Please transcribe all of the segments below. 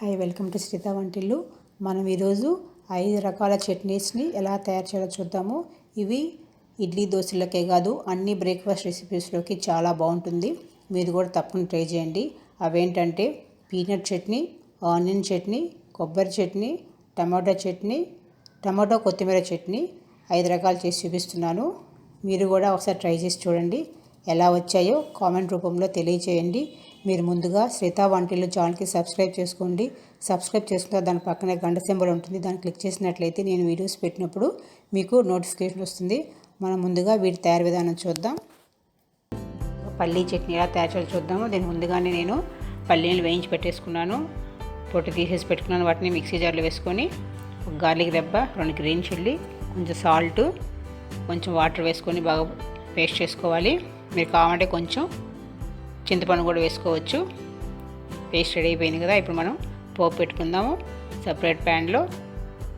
Hi welcome to శ్రీత వంటిల్లు. మనం ఈరోజు ఐదు రకాల చట్నీస్ని ఎలా తయారు చేయాలో చూద్దాము. ఇవి ఇడ్లీ దోశలకే కాదు అన్ని బ్రేక్ఫాస్ట్ రెసిపీస్లోకి చాలా బాగుంటుంది. మీరు కూడా తప్పకుండా ట్రై చేయండి. అవేంటంటే పీనట్ చట్నీ ఆనియన్ చట్నీ కొబ్బరి చట్నీ టమాటో చట్నీ టమాటో కొత్తిమీర చట్నీ ఐదు రకాలు చేసి చూపిస్తున్నాను. మీరు కూడా ఒకసారి ట్రై చేసి చూడండి. ఎలా వచ్చాయో కామెంట్ రూపంలో తెలియచేయండి. మీరు ముందుగా శ్రీతా వంటిల్లు ఛానల్కి సబ్స్క్రైబ్ చేసుకోండి. సబ్స్క్రైబ్ చేసుకున్న దాని పక్కనే గంట సింబల్ ఉంటుంది. దాన్ని క్లిక్ చేసినట్లయితే నేను వీడియోస్ పెట్టినప్పుడు మీకు నోటిఫికేషన్ వస్తుంది. మనం ముందుగా వీటి తయారు విధానం చూద్దాం. పల్లీ చట్నీ ఎలా తయారు చేయాలో చూద్దాము. దీని ముందుగానే నేను పల్లీలు వేయించి పెట్టేసుకున్నాను. పొట్టు తీసేసి పెట్టుకున్నాను. వాటిని మిక్సీ జార్లో వేసుకొని ఒక గార్లిక్ దెబ్బ రెండు గ్రీన్ చిల్లీ కొంచెం సాల్ట్ కొంచెం వాటర్ వేసుకొని బాగా పేస్ట్ చేసుకోవాలి. మీరు కావాలంటే కొంచెం చింతపండు కూడా వేసుకోవచ్చు. పేస్ట్ రెడీ అయిపోయింది కదా ఇప్పుడు మనం పోపు పెట్టుకుందాము. సపరేట్ ప్యాన్లో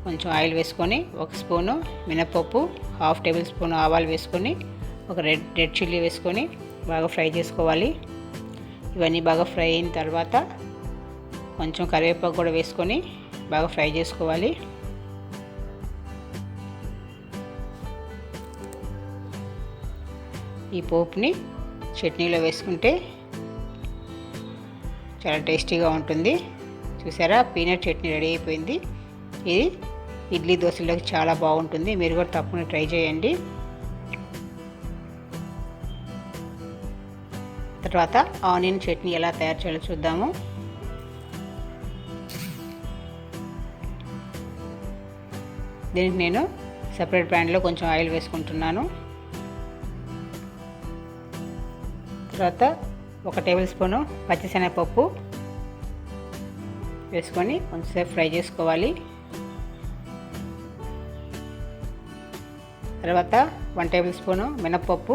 కొంచెం ఆయిల్ వేసుకొని ఒక స్పూను మినపప్పు హాఫ్ టేబుల్ స్పూన్ ఆవాలు వేసుకొని ఒక రెడ్ రెడ్ చిల్లీ వేసుకొని బాగా ఫ్రై చేసుకోవాలి. ఇవన్నీ బాగా ఫ్రై అయిన తర్వాత కొంచెం కరివేపాకు కూడా వేసుకొని బాగా ఫ్రై చేసుకోవాలి. ఈ పోపుని చట్నీలో వేసుకుంటే చాలా టేస్టీగా ఉంటుంది. చూసారా? పీనట్ చట్నీ రెడీ అయిపోయింది. ఇది ఇడ్లీ దోశలోకి చాలా బాగుంటుంది. మీరు కూడా తప్పకుండా ట్రై చేయండి. తర్వాత ఆనియన్ చట్నీ ఎలా తయారు చేయాలో చూద్దాము. దీనికి నేను సపరేట్ ప్యాన్లో కొంచెం ఆయిల్ వేసుకుంటున్నాను. తర్వాత ఒక టేబుల్ స్పూను పచ్చిశనగపప్పు వేసుకొని కొంచెంసేపు ఫ్రై చేసుకోవాలి. తర్వాత వన్ టేబుల్ స్పూను మినప్పప్పు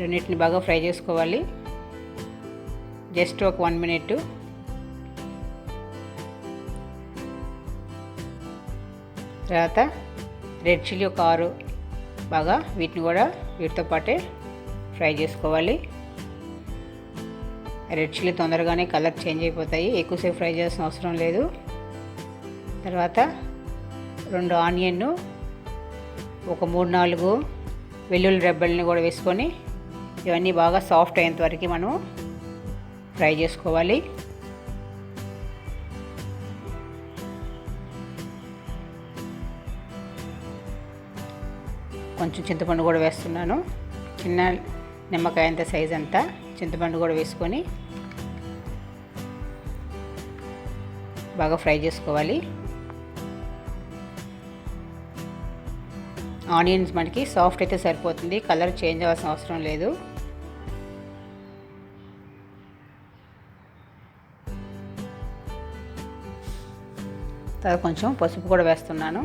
రెండింటిని బాగా ఫ్రై చేసుకోవాలి. జస్ట్ ఒక వన్ మినిట్. తర్వాత రెడ్ చిల్లీ ఒక ఆరు బాగా వీటిని కూడా వీటితో పాటే ఫ్రై చేసుకోవాలి. రెడ్ చిల్లీ తొందరగానే కలర్ చేంజ్ అయిపోతాయి. ఎక్కువసేపు ఫ్రై చేయాల్సిన అవసరం లేదు. తర్వాత రెండు ఆనియన్ ఒక మూడు నాలుగు వెల్లుల్లి రెబ్బల్ని కూడా వేసుకొని ఇవన్నీ బాగా సాఫ్ట్ అయ్యేంత వరకు మనం ఫ్రై చేసుకోవాలి. కొంచెం చింతపండు కూడా వేస్తున్నాను. చిన్న నిమ్మకాయ అంత సైజ్ అంతా చింతపండు కూడా వేసుకొని బాగా ఫ్రై చేసుకోవాలి. ఆనియన్స్ మనకి సాఫ్ట్ అయితే సరిపోతుంది కలర్ చేంజ్ అవ్వాల్సిన అవసరం లేదు. తర్వాత కొంచెం పసుపు కూడా వేస్తున్నాను.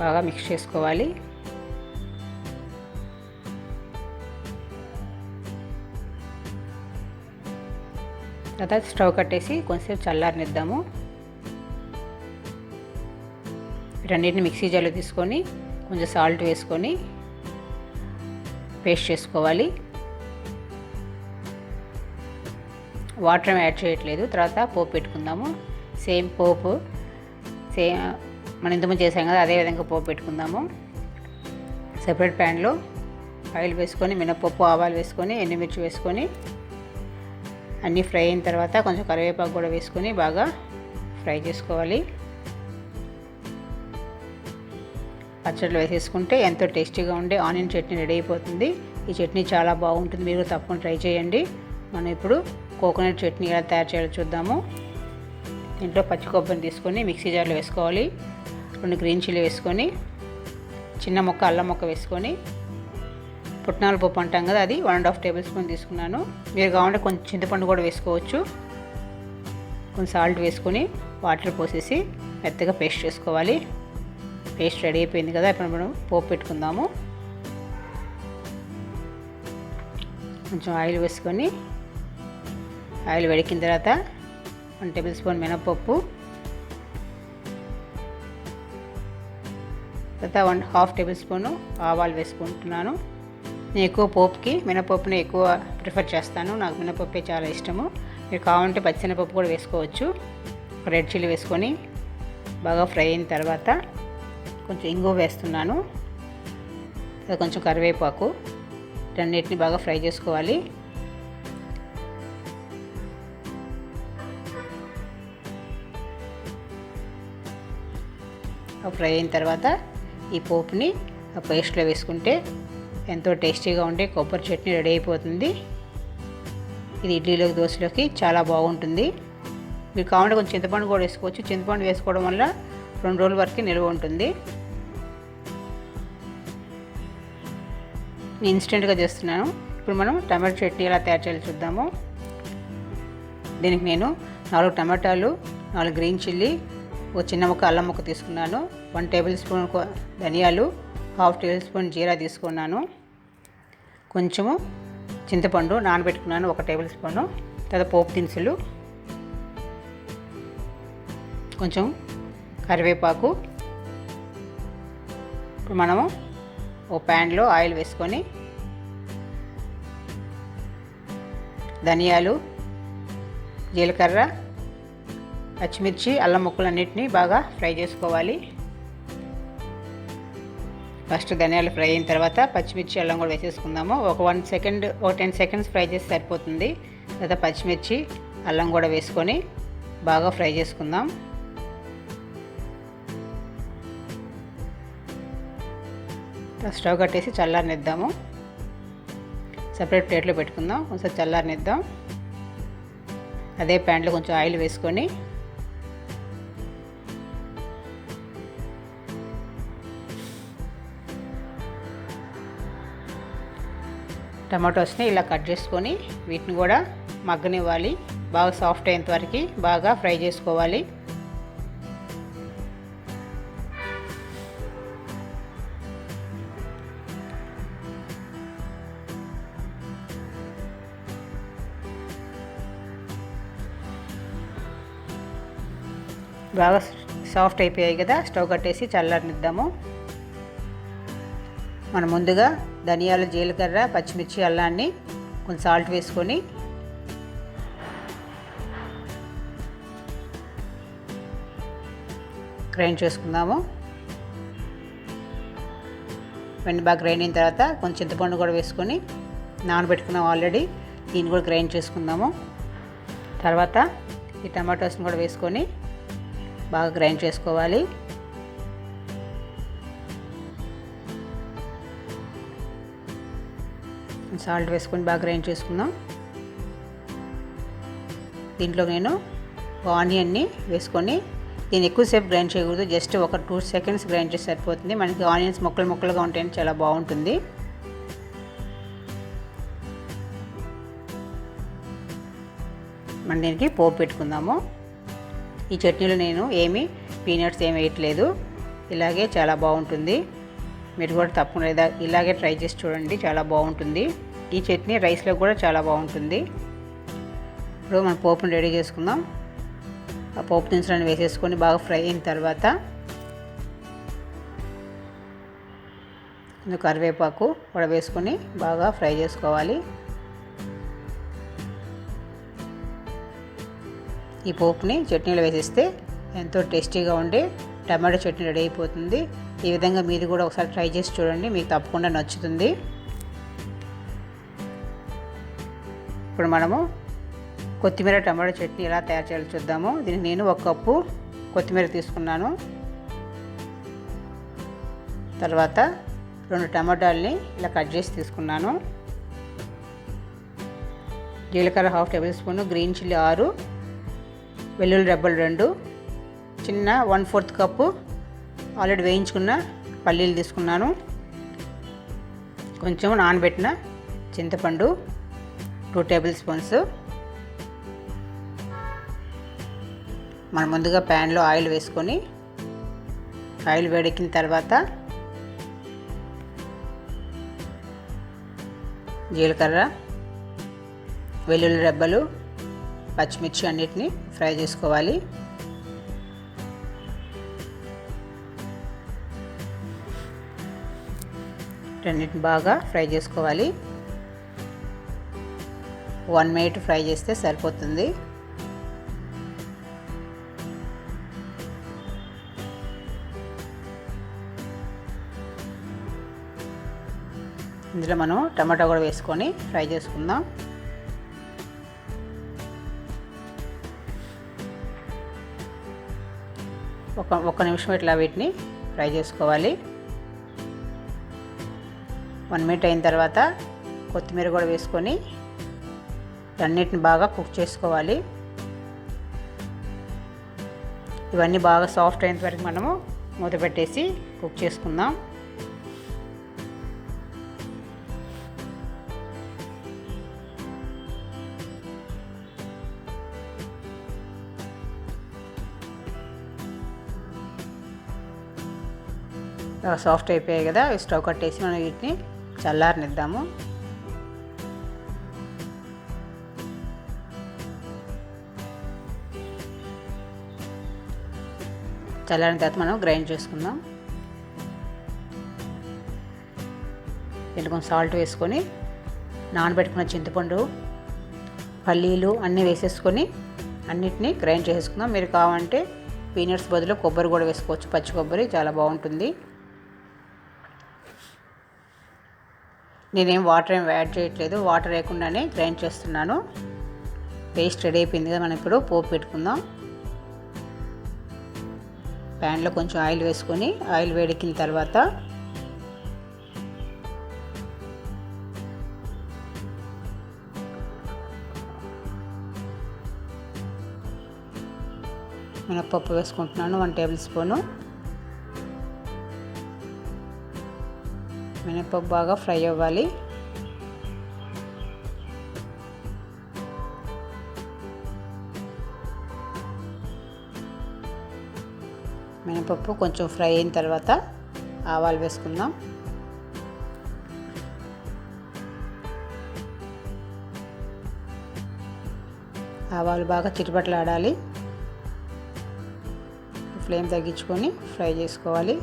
బాగా మిక్స్ చేసుకోవాలి. తర్వాత స్టవ్ కట్టేసి కొంచెంసేపు చల్లారనిద్దాము. వీటన్నిటిని మిక్సీ జార్లో తీసుకొని కొంచెం సాల్ట్ వేసుకొని పేస్ట్ చేసుకోవాలి. వాటర్ యాడ్ చేయట్లేదు. తర్వాత పోపు పెట్టుకుందాము. సేమ్ పోపు సేమ్ మనం ఇంతకుముందు చేసాం కదా అదే విధంగా పోపు పెట్టుకుందాము. సెపరేట్ ప్యాన్లో ఆయిల్ వేసుకొని మినపప్పు ఆవాలు వేసుకొని ఎండుమిర్చి వేసుకొని అన్నీ ఫ్రై అయిన తర్వాత కొంచెం కరివేపాకు కూడా వేసుకొని బాగా ఫ్రై చేసుకోవాలి. పచ్చడిలో వేసేసుకుంటే ఎంతో టేస్టీగా ఉండే ఆనియన్ చట్నీ రెడీ అయిపోతుంది. ఈ చట్నీ చాలా బాగుంటుంది. మీరు తప్పకుండా ట్రై చేయండి. మనం ఇప్పుడు కోకోనట్ చట్నీ ఎలా తయారు చేయాలో చూద్దాము. దీంట్లో పచ్చి కొబ్బరిని తీసుకొని మిక్సీ జార్లో వేసుకోవాలి. రెండు గ్రీన్ చిల్లీ వేసుకొని చిన్న మొక్క అల్లం మొక్క వేసుకొని పుట్నాల పప్పు అంటాం కదా అది one and half tablespoon తీసుకున్నాను. మీరు కావాలంటే కొంచెం చింతపండు కూడా వేసుకోవచ్చు. కొంచెం సాల్ట్ వేసుకొని వాటర్ పోసేసి మెత్తగా పేస్ట్ చేసుకోవాలి. పేస్ట్ రెడీ అయిపోయింది కదా ఇప్పుడు మనం పోపు పెట్టుకుందాము. కొంచెం ఆయిల్ వేసుకొని ఆయిల్ వేడికిన తర్వాత వన్ టేబుల్ స్పూన్ మినపప్పు తర్వాత వన్ హాఫ్ టేబుల్ స్పూను ఆవాలు వేసుకుంటున్నాను. నేను ఎక్కువ పోపుకి మినపప్పుని ఎక్కువ ప్రిఫర్ చేస్తాను. నాకు మినపప్పే చాలా ఇష్టము. మీరు కావాలంటే పచ్చిశనగపప్పు కూడా వేసుకోవచ్చు. రెడ్ చిల్లీ వేసుకొని బాగా ఫ్రై అయిన తర్వాత కొంచెం ఇంగువ వేస్తున్నాను. అది కొంచెం కరివేపాకు రెండింటిని బాగా ఫ్రై చేసుకోవాలి. ఫ్రై అయిన తర్వాత ఈ పోపుని ఆ పేస్ట్లో వేసుకుంటే ఎంతో టేస్టీగా ఉండే కొబ్బరి చట్నీ రెడీ అయిపోతుంది. ఇది ఇడ్లీలోకి దోశలోకి చాలా బాగుంటుంది. మీరు కావాలంటే కొంచెం చింతపండు కూడా వేసుకోవచ్చు. చింతపండు వేసుకోవడం వల్ల రెండు రోజుల వరకు నిల్వ ఉంటుంది. నేను ఇన్స్టెంట్గా చేస్తున్నాను. ఇప్పుడు మనం టమాటో చట్నీ ఎలా తయారు చేయాలో చూద్దాము. దీనికి నేను నాలుగు టమాటాలు నాలుగు గ్రీన్ చిల్లీ ఒక చిన్న ముక్క అల్లం ముక్క తీసుకున్నాను. వన్ టేబుల్ స్పూన్ ధనియాలు హాఫ్ టేబుల్ స్పూన్ జీరా తీసుకున్నాను. కొంచెము చింతపండు నానబెట్టుకున్నాను ఒక టేబుల్ స్పూను. తర్వాత పోపు దినుసులు కొంచెం కరివేపాకు. ఇప్పుడు మనము ఓ ప్యాన్లో ఆయిల్ వేసుకొని ధనియాలు జీలకర్ర పచ్చిమిర్చి అల్లం ముక్కలు ముక్కలన్నిటిని బాగా ఫ్రై చేసుకోవాలి. ఫస్ట్ ధనియాలు ఫ్రై అయిన తర్వాత పచ్చిమిర్చి అల్లం కూడా వేసేసుకుందాము. ఒక వన్ సెకండ్ ఒక టెన్ సెకండ్స్ ఫ్రై చేసి సరిపోతుంది. తర్వాత పచ్చిమిర్చి అల్లం కూడా వేసుకొని బాగా ఫ్రై చేసుకుందాం. స్టవ్ కట్టేసి చల్లారనిద్దాము. సపరేట్ ప్లేట్లో పెట్టుకుందాం. ఒకసారి చల్లారనిద్దాం. అదే ప్యాన్లో కొంచెం ఆయిల్ వేసుకొని టమాటోస్ని ఇలా కట్ చేసుకొని వీటిని కూడా మగ్గనివ్వాలి. బాగా సాఫ్ట్ అయ్యేంత వరకు బాగా ఫ్రై చేసుకోవాలి. బాగా సాఫ్ట్ అయిపోయాయి కదా స్టవ్ కట్టేసి చల్లారనిద్దాము. మనం ముందుగా ధనియాలు జీలకర్ర పచ్చిమిర్చి అల్లాన్ని కొంచెం సాల్ట్ వేసుకొని గ్రైండ్ చేసుకుందాము. వెండి బాగా గ్రైండ్ అయిన తర్వాత కొంచెం చింతపండు కూడా వేసుకొని నానబెట్టుకున్నాం ఆల్రెడీ దీన్ని కూడా గ్రైండ్ చేసుకుందాము. తర్వాత ఈ టమాటోస్ని కూడా వేసుకొని బాగా గ్రైండ్ చేసుకోవాలి. సాల్ట్ వేసుకొని బాగా గ్రైండ్ చేసుకుందాం. దీంట్లో నేను ఆనియన్ని వేసుకొని దీన్ని ఎక్కువసేపు గ్రైండ్ చేయకూడదు. జస్ట్ ఒక టూ సెకండ్స్ గ్రైండ్ చేసి సరిపోతుంది. మనకి ఆనియన్స్ ముక్కలు ముక్కలుగా ఉంటాయని చాలా బాగుంటుంది. మనం దీనికి పోపు పెట్టుకుందాము. ఈ చట్నీలో నేను ఏమి పీనట్స్ ఏమి వేయట్లేదు. ఇలాగే చాలా బాగుంటుంది. మీరు కూడా తప్పకుండా ఇలాగే ట్రై చేసి చూడండి. చాలా బాగుంటుంది. ఈ చట్నీ రైస్లో కూడా చాలా బాగుంటుంది. ఇప్పుడు మనం పోపుని రెడీ చేసుకుందాం. ఆ పోపు దినుసులను వేసేసుకొని బాగా ఫ్రై అయిన తర్వాత కరివేపాకు కూడా వేసుకొని బాగా ఫ్రై చేసుకోవాలి. ఈ పోపుని చట్నీలో వేసేస్తే ఎంతో టేస్టీగా ఉండే టమాటో చట్నీ రెడీ అయిపోతుంది. ఈ విధంగా మీరు కూడా ఒకసారి ట్రై చేసి చూడండి. మీకు తప్పకుండా నచ్చుతుంది. ఇప్పుడు మనము కొత్తిమీర టమాటో చట్నీ ఎలా తయారు చేయాలో చూద్దాము. దీనికి నేను ఒక కప్పు కొత్తిమీర తీసుకున్నాను. తర్వాత రెండు టమాటాలని ఇలా కట్ చేసి తీసుకున్నాను. జీలకర్ర half tablespoon green chilli ఆరు వెల్లుల్లి రెబ్బలు రెండు చిన్న వన్ ఫోర్త్ కప్పు ఆల్రెడీ వేయించుకున్న పల్లీలు తీసుకున్నాను. కొంచెం నానబెట్టిన చింతపండు టూ టేబుల్ స్పూన్స్. మనం ముందుగా ప్యాన్లో ఆయిల్ వేసుకొని ఆయిల్ వేడెక్కిన తర్వాత జీలకర్ర వెల్లుల్లి రెబ్బలు పచ్చిమిర్చి అన్నిటిని ఫ్రై చేసుకోవాలి. రెండింటిని బాగా ఫ్రై చేసుకోవాలి. వన్ మినిట్ ఫ్రై చేస్తే సరిపోతుంది. ఇందులో మనం టమాటా కూడా వేసుకొని ఫ్రై చేసుకుందాం. ఒక ఒక నిమిషం ఇట్లా వీటిని ఫ్రై చేసుకోవాలి. వన్ మినిట్ అయిన తర్వాత కొత్తిమీర కూడా వేసుకొని అన్నిటిని బాగా కుక్ చేసుకోవాలి. ఇవన్నీ బాగా సాఫ్ట్ అయినంత వరకు మనము మూత పెట్టేసి కుక్ చేసుకుందాం. సాఫ్ట్ అయిపోయాయి కదా స్టవ్ కట్టేసి మనం వీటిని చల్లారనిద్దాము. చల్లారిన తర్వాత మనం గ్రైండ్ చేసుకుందాం. దీంట్లో కొంచెం సాల్ట్ వేసుకొని నానబెట్టుకున్న చింతపండు పల్లీలు అన్నీ వేసేసుకొని అన్నిటినీ గ్రైండ్ చేసుకుందాం. మీరు కావాలంటే పీనట్స్ బదులు కొబ్బరి కూడా వేసుకోవచ్చు. పచ్చి కొబ్బరి చాలా బాగుంటుంది. నేనేం వాటర్ ఏం యాడ్ చేయట్లేదు. వాటర్ లేకుండానే గ్రైండ్ చేస్తున్నాను. పేస్ట్ రెడీ అయిపోయింది కదా మనం ఇప్పుడు పోపు పెట్టుకుందాం. ప్యాన్లో కొంచెం ఆయిల్ వేసుకొని ఆయిల్ వేడెక్కిన తర్వాత మినప్పప్పు వేసుకుంటున్నాను వన్ టేబుల్ స్పూను. మినప్పప్పు బాగా ఫ్రై అవ్వాలి. పప్పు కొంచెం ఫ్రై అయిన తర్వాత ఆవాలు వేసుకుందాం. ఆవాలు బాగా చిటిపట్లాడాలి. ఫ్లేమ్ తగ్గించుకొని ఫ్రై చేసుకోవాలి.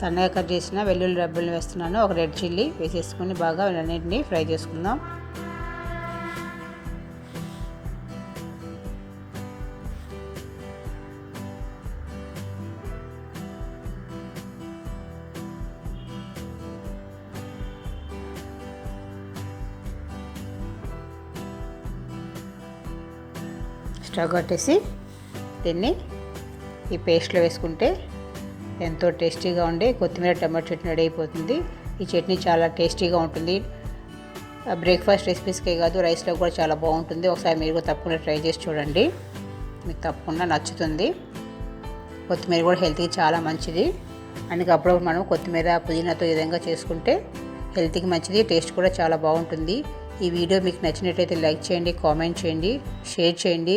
సన్నగా కట్ చేసిన వెల్లుల్లి రబ్బులు వేస్తున్నాను. ఒక రెడ్ చిల్లీ వేసేసుకొని బాగా అన్నింటినీ ఫ్రై చేసుకుందాం. ఎక్స్ట్రా కట్టేసి దీన్ని ఈ పేస్ట్లో వేసుకుంటే ఎంతో టేస్టీగా ఉండే కొత్తిమీర టమాటో చట్నీ రెడీ అయిపోతుంది. ఈ చట్నీ చాలా టేస్టీగా ఉంటుంది. బ్రేక్ఫాస్ట్ రెసిపీస్కే కాదు రైస్లో కూడా చాలా బాగుంటుంది. ఒకసారి మీరు కూడా తప్పకుండా ట్రై చేసి చూడండి. మీకు తప్పకుండా నచ్చుతుంది. కొత్తిమీర కూడా హెల్త్కి చాలా మంచిది. అందుకే అప్పుడప్పుడు మనం కొత్తిమీర పుదీనాతో ఈ విధంగా చేసుకుంటే హెల్త్కి మంచిది టేస్ట్ కూడా చాలా బాగుంటుంది. ఈ వీడియో మీకు నచ్చినట్లయితే లైక్ చేయండి కామెంట్ చేయండి షేర్ చేయండి.